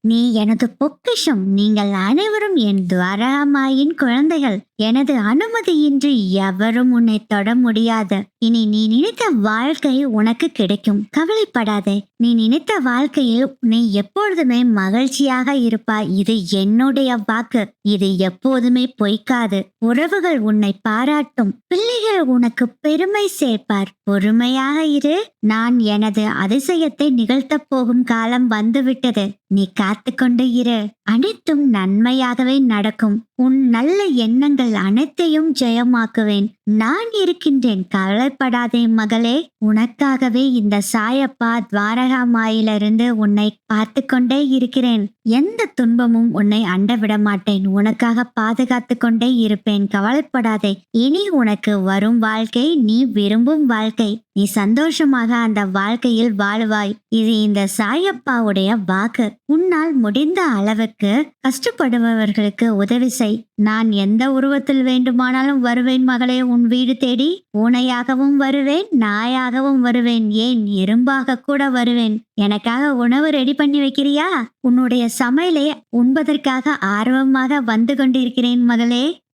நீ எனது பொக்கிஷம். நீங்கள் அனைவரும் என் துவாரகமாயின் குழந்தைகள். எனது அனுமதியின்றி எவரும் உன்னை தொட முடியாது. இனி நீ நினைத்த வாழ்க்கை உனக்கு கிடைக்கும். கவலைப்படாதே. நீ நினைத்த வாழ்க்கையில் நீ எப்பொழுதுமே மகிழ்ச்சியாக இருப்பாய். இது என்னுடைய வாக்கு. இது எப்போதுமே பொய்க்காது. உறவுகள் உன்னை பாராட்டும். பிள்ளைகள் உனக்கு பெருமை சேர்ப்பார். பொறுமையாக இரு. நான் எனது அதிசயத்தை நிகழ்த்தப் போகும் காலம் வந்துவிட்டது. நீ காத்து கொண்டு இரு. அனைத்தும் நன்மையாகவே நடக்கும். உன் நல்ல எண்ணங்கள் அனைத்தையும் ஜெயமாக்குவேன். நான் இருக்கின்றேன். கவலைப்படாதே மகளே. உனக்காகவே இந்த சாயப்பா துவாரகா மாயிலிருந்து உன்னை பார்த்து கொண்டே இருக்கிறேன். எந்த துன்பமும் உன்னை அண்ட விட மாட்டேன் உனக்காக பாதுகாத்து கொண்டே இருப்பேன். கவலைப்படாதே. இனி உனக்கு வரும் வாழ்க்கை நீ விரும்பும் வாழ்க்கை. நீ சந்தோஷமாக அந்த வாழ்க்கையில் வாழுவாய். இது இந்த சாயப்பாவுடைய வாக்கு. உன்னால் முடிந்த அளவுக்கு கஷ்டப்படுபவர்களுக்கு உதவி செய். நான் எந்த உருவத்தில் வேண்டுமானாலும் வருவேன் மகளே உன் வீடு தேடி. பூனையாகவும் வருவேன் நாயாகவும் வருவேன் ஏன் எறும்பாக கூட வருவேன். எனக்காக உணவு ரெடி பண்ணி வைக்கிறியா? உன்னுடைய சமையலை உண்பதற்காக ஆர்வமாக வந்து கொண்டிருக்கிறேன் மகளே.